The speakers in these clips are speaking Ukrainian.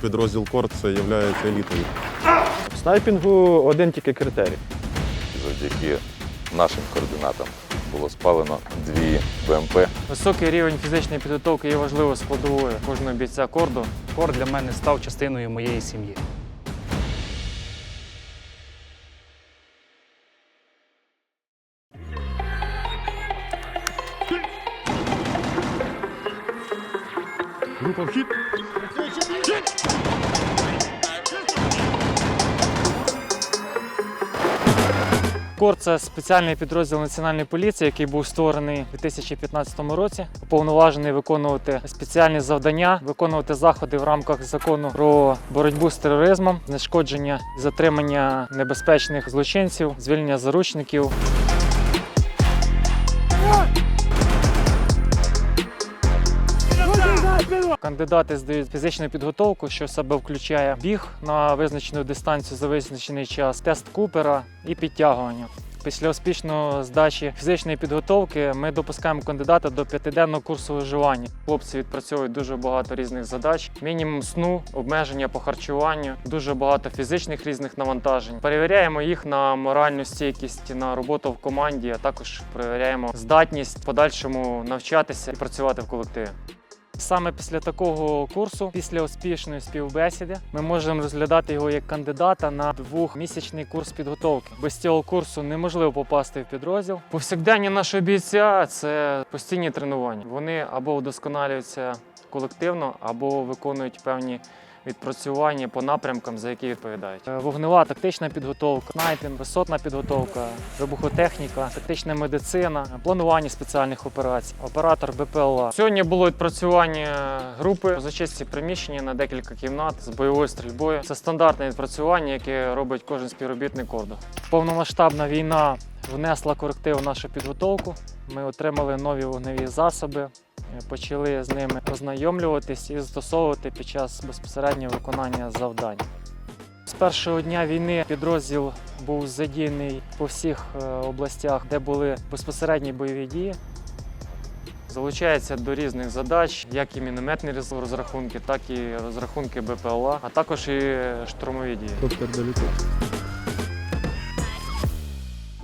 Підрозділ Кор це є елітою. В снайпінгу один тільки критерій. Завдяки нашим координатам було спалено дві БМП. Високий рівень фізичної підготовки є важливою складовою кожного бійця корду. Кор для мене став частиною моєї сім'ї. Кор це спеціальний підрозділ національної поліції, який був створений у 2015 році, уповноважений виконувати спеціальні завдання, виконувати заходи в рамках закону про боротьбу з тероризмом, знешкодження затримання небезпечних злочинців, звільнення заручників. Кандидати здають фізичну підготовку, що себе включає біг на визначену дистанцію за визначений час, тест Купера і підтягування. Після успішної здачі фізичної підготовки ми допускаємо кандидата до п'ятиденного курсу виживання. Хлопці відпрацьовують дуже багато різних задач: мінімум сну, обмеження по харчуванню, дуже багато фізичних різних навантажень. Перевіряємо їх на моральну стійкість, на роботу в команді, а також перевіряємо здатність в подальшому навчатися і працювати в колективі. Саме після такого курсу, після успішної співбесіди, ми можемо розглядати його як кандидата на двохмісячний курс підготовки. Без цього курсу неможливо попасти в підрозділ. Повсякдення нашого бійця це постійні тренування. Вони або вдосконалюються колективно, або виконують певні відпрацювання по напрямкам, за які відповідають. Е, Вогнева тактична підготовка, снайпінг, висотна підготовка, вибухотехніка, тактична медицина, планування спеціальних операцій, оператор БПЛА. Сьогодні було відпрацювання групи по зачистці приміщення на декілька кімнат з бойовою стрільбою. Це стандартне відпрацювання, яке робить кожен співробітник корду. Повномасштабна війна внесла коректив нашу підготовку. Ми отримали нові вогневі засоби, почали з ними ознайомлюватись і застосовувати під час безпосереднього виконання завдань. З першого дня війни підрозділ був задіяний по всіх е, областях, де були безпосередні бойові дії. Залучається до різних задач, як і мінометні розрахунки, так і розрахунки БПЛА, а також і штурмові дії.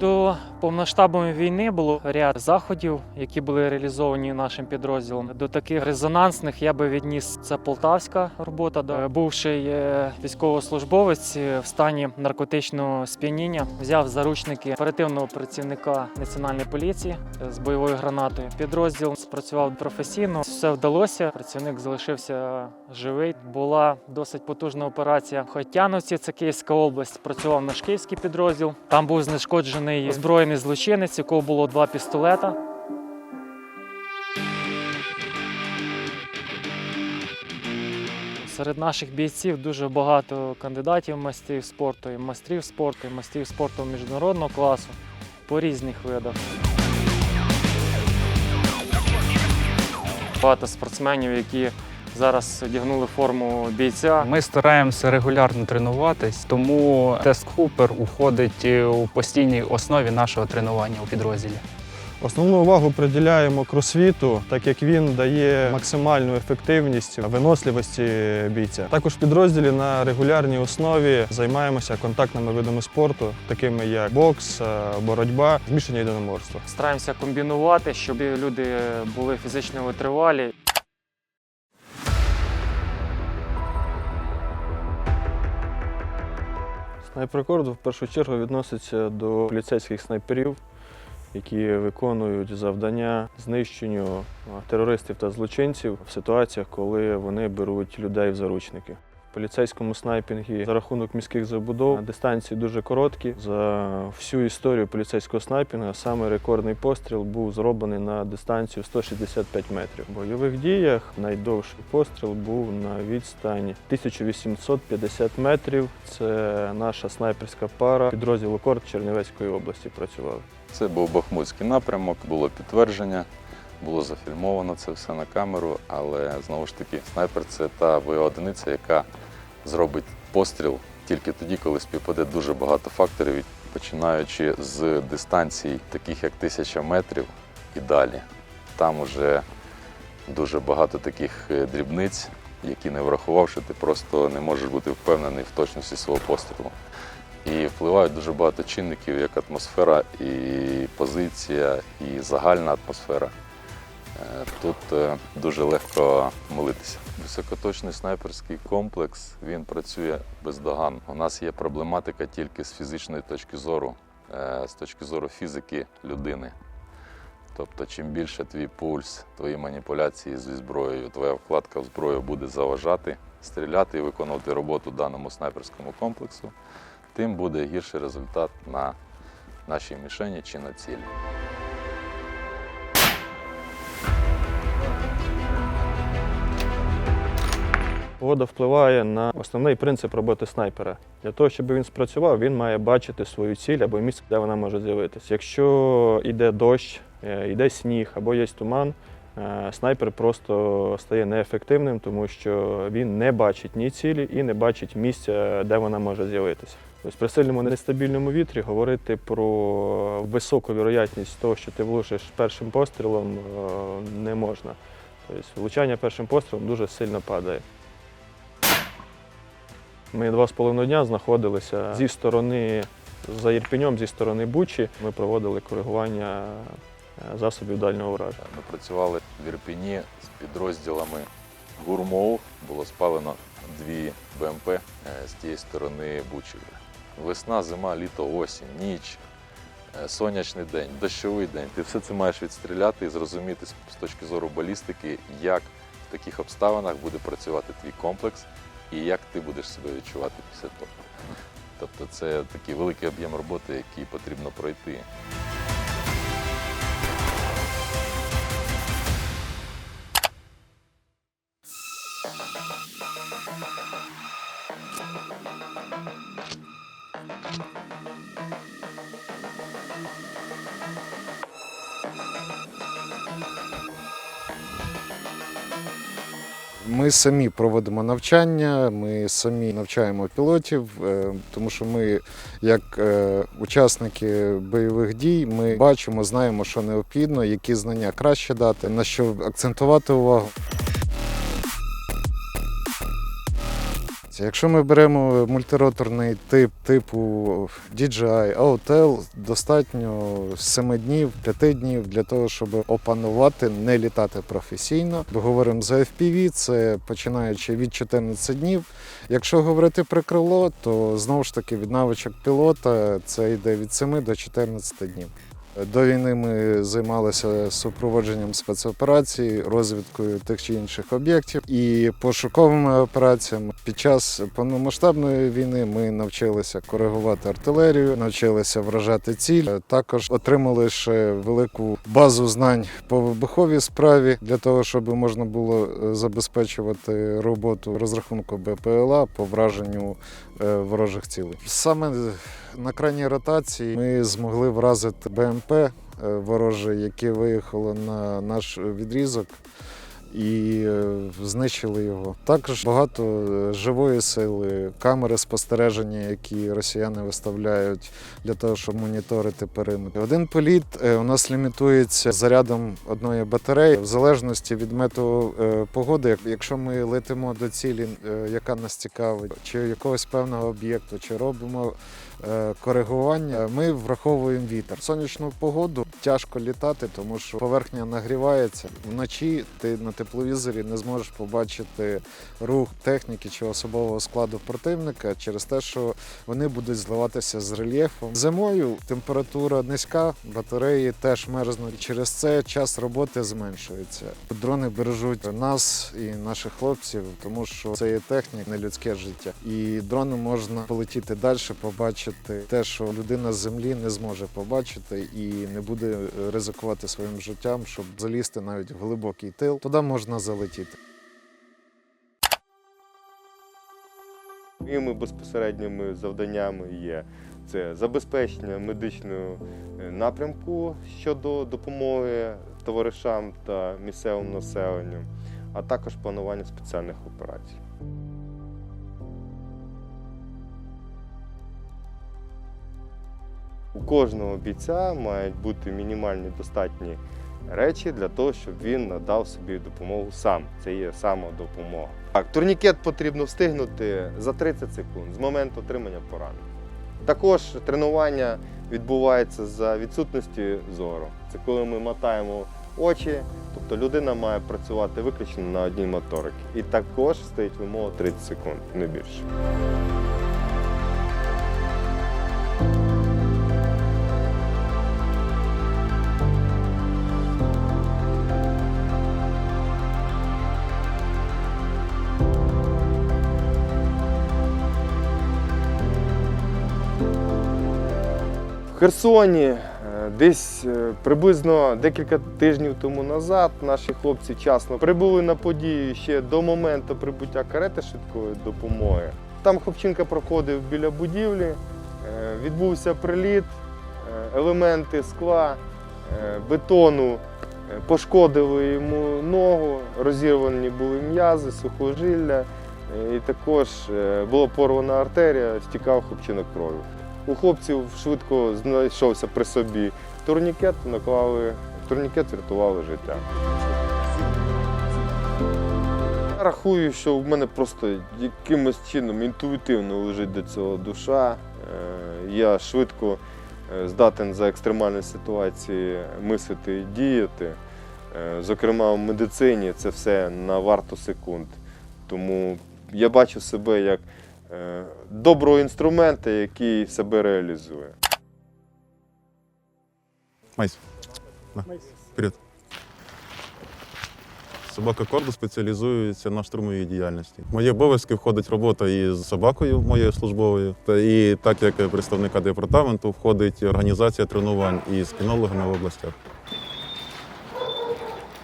До повноштабної війни було ряд заходів, які були реалізовані нашим підрозділом. До таких резонансних я би відніс це полтавська робота. Бувший е, військовослужбовець е, в стані наркотичного сп'яніння взяв заручники оперативного працівника національної поліції е, з бойовою гранатою. Підрозділ спрацював професійно, все вдалося. Працівник залишився живий. Була досить потужна операція в Хотяновці, це Київська область. Працював наш київський підрозділ. Там був знешкоджений озброєний злочинець, якого було два пістолета. Серед наших бійців дуже багато кандидатів майстрів спорту, і майстрів спорту, і майстрів спорту міжнародного класу по різних видах. Багато спортсменів, які зараз одягнули форму бійця. Ми стараємося регулярно тренуватись, тому тест Купер уходить е, у постійній основі нашого тренування у підрозділі. Основну увагу приділяємо кросфіту, так як він дає максимальну ефективність виносливості бійця. Також в підрозділі на регулярній основі займаємося контактними видами спорту, такими як бокс, е, боротьба, змішані єдиноборства. Стараємося комбінувати, щоб люди були фізично витривалі. Снайпер-рекорд в першу чергу відноситься до поліцейських снайперів, які виконують завдання знищенню терористів та злочинців в ситуаціях, коли вони беруть людей в заручники. Поліцейському снайпінгі за рахунок міських забудов дистанції дуже короткі. За всю історію поліцейського снайпінга саме рекордний постріл був зроблений на дистанцію 165 метрів. В бойових діях найдовший постріл був на відстані 1850 метрів. Це наша снайперська пара підрозділу Корт Чернівецької області працювали. Це був Бахмутський напрямок, було підтвердження, було зафільмовано це все на камеру, але знову ж таки, снайпер це та одиниця, яка зробить постріл тільки тоді, коли співпаде дуже багато факторів, починаючи з дистанцій, таких як тисяча метрів і далі. Там уже дуже багато таких е, дрібниць, які не врахував, що ти просто не можеш бути впевнений в точності свого пострілу. І впливають дуже багато чинників, як атмосфера, і позиція, і загальна атмосфера. Е, Тут е, дуже легко молитися. Високоточний снайперський комплекс він працює бездоганно. У нас є проблематика тільки з фізичної точки зору, е, з точки зору фізики людини. Тобто, чим більше твій пульс, твої маніпуляції зі зброєю, твоя вкладка в зброю буде заважати стріляти і виконувати роботу даному снайперському комплексу, тим буде гірший результат на нашій мішені чи на цілі. Погода впливає на основний принцип роботи снайпера. Для того, щоб він спрацював, він має бачити свою ціль або місце, де вона може з'явитися. Якщо йде дощ, е, йде сніг або є туман, е, снайпер просто стає неефективним, тому що він не бачить ні цілі і не бачить місця, де вона може з'явитися. Тобто при сильному нестабільному вітрі говорити про високу вірогятність того, що ти влучиш першим пострілом, е, не можна. Тобто влучання першим пострілом дуже сильно падає. Ми два з половиною дня знаходилися зі сторони за Єрпіньом, зі сторони Бучі. Ми проводили коригування е, засобів дальнього ураження. Ми працювали в Ірпіні з підрозділами гурмов. Було спалено дві БМП е, з тієї сторони Бучі. Весна, зима, літо, осінь, ніч, е, сонячний день, дощовий день. Ти все це маєш відстріляти і зрозуміти з точки зору балістики, як в таких обставинах буде працювати твій комплекс і як ти будеш себе відчувати після того. Тобто це такий великий об'єм роботи, який потрібно пройти. Ми самі проводимо навчання, ми самі навчаємо пілотів, е, тому що ми, як е, учасники бойових дій, ми бачимо, знаємо, що необхідно, які знання краще дати, на що акцентувати увагу. Якщо ми беремо мультироторний тип типу DJI Autel, достатньо 7 днів, 5 днів для того, щоб опанувати, не літати професійно. Говоримо за FPV, це починаючи від 14 днів. Якщо говорити про крило, то знову ж таки від навичок пілота це йде від 7 до 14 днів. До війни ми займалися супроводженням спецоперацій, розвідкою тих чи інших об'єктів і пошуковими операціями. Під час повномасштабної війни ми навчилися коригувати артилерію, навчилися вражати ціль. Також отримали ще велику базу знань по вибуховій справі для того, щоб можна було е, забезпечувати роботу розрахунку БПЛА по враженню ворожих цілей. Саме на крайній ротації ми змогли вразити БМП е, вороже, яке виїхало на наш відрізок. І е, знищили його. Також багато е, живої сили, камери спостереження, які росіяни виставляють для того, щоб моніторити периметр. Один політ е, у нас лімітується зарядом одної батареї, в залежності від методу е, погоди. Якщо ми летимо до цілі, яка нас цікавить, чи якогось певного об'єкту, чи робимо коригування, ми враховуємо вітер. Сонячну погоду тяжко літати, тому що поверхня нагрівається. Вночі ти на тепловізорі не зможеш побачити рух техніки чи особового складу противника через те, що вони будуть зливатися з рельєфом. Зимою температура низька, батареї теж мерзнуть. Через це час роботи зменшується. Дрони бережуть нас і наших хлопців, тому що це є техніка, не людське життя. І дроном можна полетіти далі, побачити те, що людина з землі не зможе побачити і не буде ризикувати своїм життям, щоб залізти навіть в глибокий тил. Туди можна залетіти. Моїми безпосередніми завданнями є це забезпечення медичного е, напрямку щодо допомоги товаришам та місцевому населенню, а також планування спеціальних операцій. У кожного бійця мають бути мінімальні достатні речі для того, щоб він надав собі допомогу сам. Це є самодопомога. Так, турнікет потрібно встигнути за 30 секунд з моменту отримання поранення. Також тренування відбувається за відсутності зору. Це коли ми мотаємо очі, тобто людина має працювати виключно на одній моториці. І також стоїть вимога 30 секунд, не більше. Херсоні е, десь е, приблизно декілька тижнів тому назад наші хлопці вчасно прибули на подію ще до моменту прибуття карети швидкої допомоги. Там хлопчинка проходив біля будівлі, е, відбувся приліт, елементи скла, бетону пошкодили йому ногу, розірвані були м'язи, сухожилля, і також була порвана артерія, стікав хлопчинок кров'ю. У хлопців швидко знайшовся при собі турнікет, наклали турнікет, врятували життя. Я Рахую, що в мене просто якимось чином інтуїтивно лежить до цього душа. Е, Я швидко е, здатен за екстремальні ситуації мислити і діяти. Е, Зокрема, в медицині це все на варту секунд. Тому я бачу себе як доброго інструмента, який себе реалізує. Майс. На. Вперед. Собака Кордо спеціалізується на штурмовій діяльності. Мої обов'язки входить робота із собакою моєю службовою. І так як представника департаменту входить організація тренувань із кінологами в областях.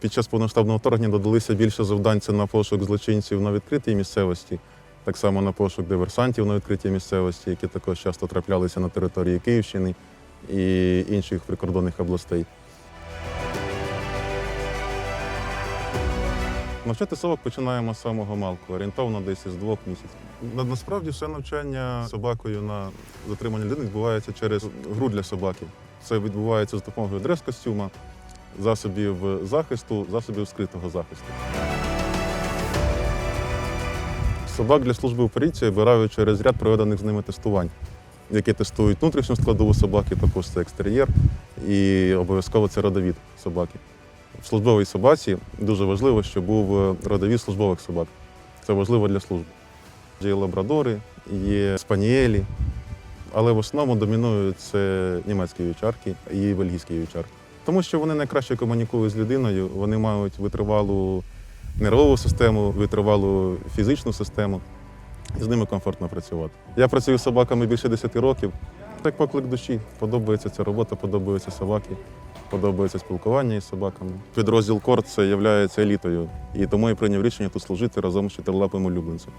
Під час повноштабного вторгнення додалися більше завдань це на пошук злочинців на відкритій місцевості, так само на пошук диверсантів на відкритій місцевості, які також часто траплялися на території Київщини і інших прикордонних областей. Навчати собак починаємо з самого малку, орієнтовно десь із двох місяців. Насправді все навчання собакою на затримання людини відбувається через гру для собаки. Це відбувається з допомогою дрес-костюма, засобів захисту, засобів скритого захисту. Собак для служби в поліції обирають через ряд проведених з ними тестувань, які тестують внутрішню складову собаки, також це екстер'єр, і обов'язково це родовід собаки. В службовій собаці дуже важливо, щоб був е, родовід службових собак. Це важливо для служби. Є лабрадори, є спаніелі, але в основному домінують це німецькі вівчарки і бельгійські вівчарки. Тому що вони найкраще комунікують з людиною, вони мають витривалу нервову систему, витривалу фізичну систему, і з ними комфортно працювати. Я працюю з собаками більше 10 років. Так поклик душі. Подобається ця робота, подобаються собаки, подобається спілкування із собаками. Підрозділ Кор це є елітою, і тому я прийняв рішення тут служити разом з чотирилапим улюбленцем.